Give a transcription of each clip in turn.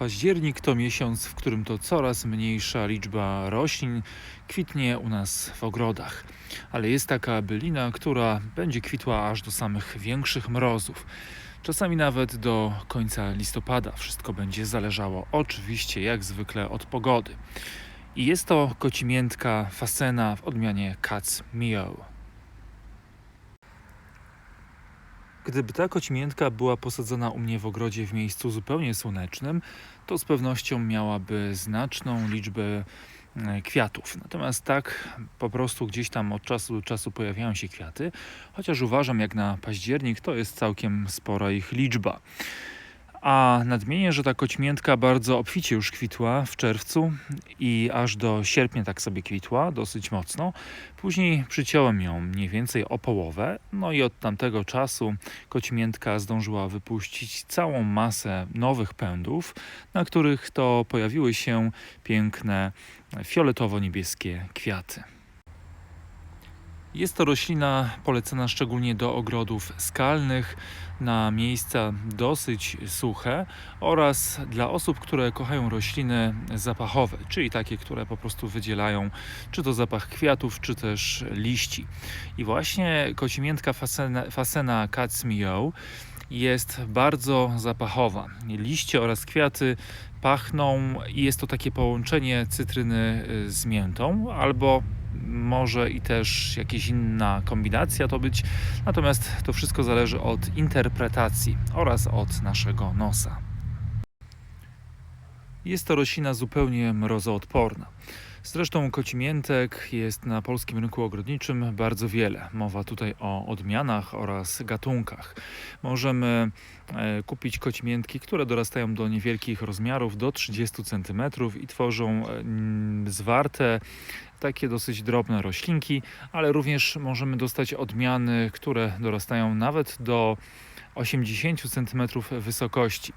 Październik to miesiąc, w którym to coraz mniejsza liczba roślin kwitnie u nas w ogrodach. Ale jest taka bylina, która będzie kwitła aż do samych większych mrozów. Czasami nawet do końca listopada. Wszystko będzie zależało oczywiście, jak zwykle, od pogody. I jest to kocimiętka fasena w odmianie Cats Meow. Gdyby ta kocimiętka była posadzona u mnie w ogrodzie w miejscu zupełnie słonecznym, to z pewnością miałaby znaczną liczbę e, kwiatów. Natomiast tak po prostu gdzieś tam od czasu do czasu pojawiają się kwiaty, chociaż uważam jak na październik to jest całkiem spora ich liczba. A nadmienię, że ta kocimiętka bardzo obficie już kwitła w czerwcu i aż do sierpnia tak sobie kwitła, dosyć mocno. Później przyciąłem ją mniej więcej o połowę, no i od tamtego czasu kocimiętka zdążyła wypuścić całą masę nowych pędów, na których to pojawiły się piękne fioletowo-niebieskie kwiaty. Jest to roślina polecana szczególnie do ogrodów skalnych, na miejsca dosyć suche oraz dla osób, które kochają rośliny zapachowe, czyli takie, które po prostu wydzielają czy to zapach kwiatów, czy też liści. I właśnie kocimiętka fasena, fasena Cats Meow jest bardzo zapachowa. Liście oraz kwiaty pachną i jest to takie połączenie cytryny z miętą albo może i też jakaś inna kombinacja to być. Natomiast to wszystko zależy od interpretacji oraz od naszego nosa. Jest to roślina zupełnie mrozoodporna. Zresztą kocimiętek jest na polskim rynku ogrodniczym bardzo wiele. Mowa tutaj o odmianach oraz gatunkach. Możemy e, kupić kocimiętki, które dorastają do niewielkich rozmiarów, do 30 cm i tworzą e, zwarte, takie dosyć drobne roślinki, ale również możemy dostać odmiany, które dorastają nawet do 80 cm wysokości.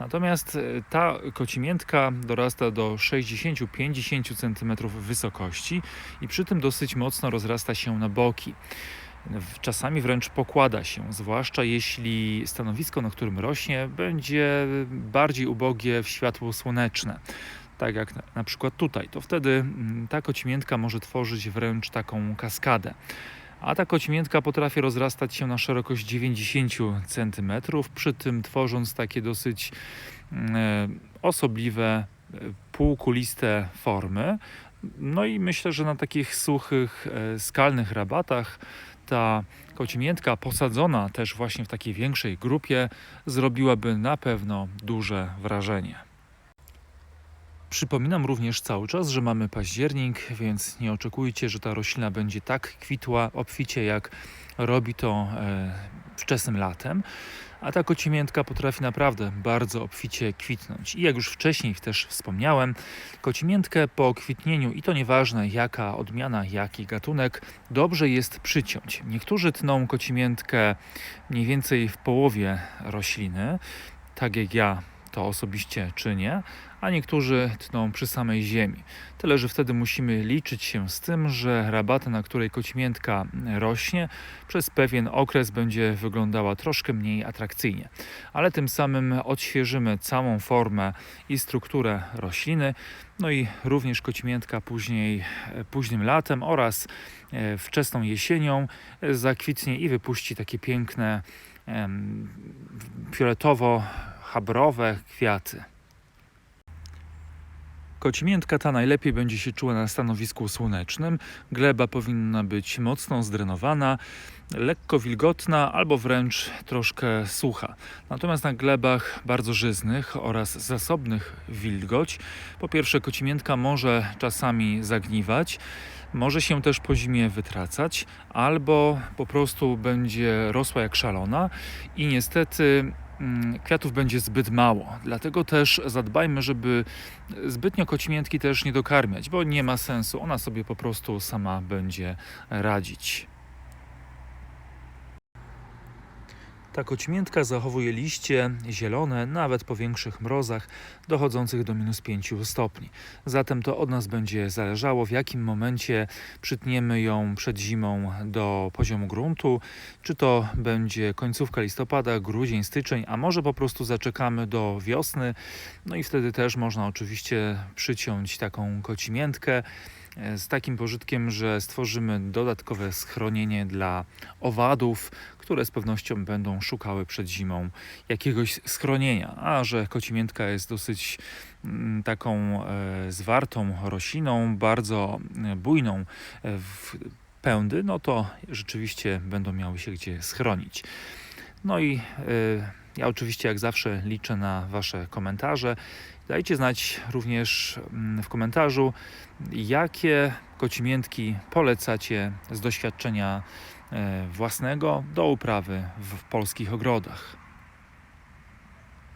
Natomiast e, ta kocimiętka dorasta do 60-50 cm wysokości i przy tym dosyć mocno rozrasta się na boki. Czasami wręcz pokłada się, zwłaszcza jeśli stanowisko, na którym rośnie, będzie bardziej ubogie w światło słoneczne. Tak jak na, na przykład tutaj, to wtedy mm, ta kocimiętka może tworzyć wręcz taką kaskadę. A ta kocimiętka potrafi rozrastać się na szerokość 90 cm, przy tym tworząc takie dosyć mm, e, osobliwe, e, półkuliste formy. No i myślę, że na takich suchych, e, skalnych rabatach ta kocimiętka posadzona też właśnie w takiej większej grupie zrobiłaby na pewno duże wrażenie. Przypominam również cały czas, że mamy październik, więc nie oczekujcie, że ta roślina będzie tak kwitła obficie, jak robi to e, wczesnym latem. A ta kocimiętka potrafi naprawdę bardzo obficie kwitnąć. I jak już wcześniej też wspomniałem, kocimiętkę po kwitnieniu, i to nieważne jaka odmiana, jaki gatunek, dobrze jest przyciąć. Niektórzy tną kocimiętkę mniej więcej w połowie rośliny, tak jak ja to osobiście czynię, a niektórzy tną przy samej ziemi. Tyle, że wtedy musimy liczyć się z tym, że rabata, na której kocimiętka rośnie, przez pewien okres będzie wyglądała troszkę mniej atrakcyjnie. Ale tym samym odświeżymy całą formę i strukturę rośliny, no i również kocimiętka później, późnym latem oraz e, wczesną jesienią e, zakwitnie i wypuści takie piękne fioletowo-habrowe kwiaty. Kocimiętka ta najlepiej będzie się czuła na stanowisku słonecznym. Gleba powinna być mocno zdrenowana, lekko wilgotna albo wręcz troszkę sucha. Natomiast na glebach bardzo żyznych oraz zasobnych wilgoć, po pierwsze kocimiętka może czasami zagniwać, może się też po zimie wytracać, albo po prostu będzie rosła jak szalona i niestety kwiatów będzie zbyt mało. Dlatego też zadbajmy, żeby zbytnio kocimiętki też nie dokarmiać, bo nie ma sensu. Ona sobie po prostu sama będzie radzić. Ta kocimiętka zachowuje liście zielone nawet po większych mrozach dochodzących do minus 5 stopni. Zatem to od nas będzie zależało, w jakim momencie przytniemy ją przed zimą do poziomu gruntu, czy to będzie końcówka listopada, grudzień, styczeń, a może po prostu zaczekamy do wiosny. No i wtedy też można oczywiście przyciąć taką kocimiętkę e, z takim pożytkiem, że stworzymy dodatkowe schronienie dla owadów, które z pewnością będą szukały przed zimą jakiegoś schronienia. A że kocimiętka jest dosyć mm, taką e, zwartą rośliną, bardzo e, bujną e, w pędy, no to rzeczywiście będą miały się gdzie schronić. No i ja oczywiście jak zawsze liczę na Wasze komentarze. Dajcie znać również mm, w komentarzu, jakie kocimiętki polecacie z doświadczenia własnego do uprawy w polskich ogrodach.